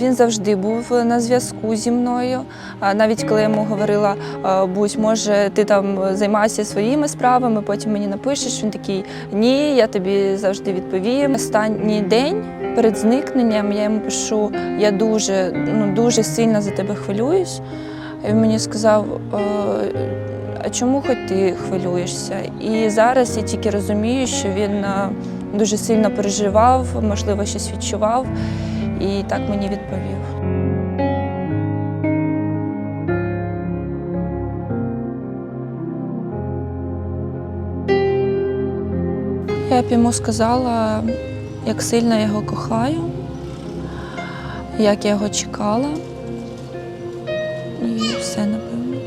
він завжди був на зв'язку зі мною. Навіть коли я йому говорила, «А, Бусь, може, ти там займайся своїми справами, потім мені напишеш. Він такий ні, я тобі завжди відповім. Останній день перед зникненням я йому пишу, я дуже, ну, дуже сильно за тебе хвилююсь. Він мені сказав, «Е, а чому хоч ти хвилюєшся? І зараз я тільки розумію, що він е, дуже сильно переживав, можливо, щось відчував, і так мені відповів. Я б йому сказала, як сильно його кохаю, як я його чекала, і все напевно.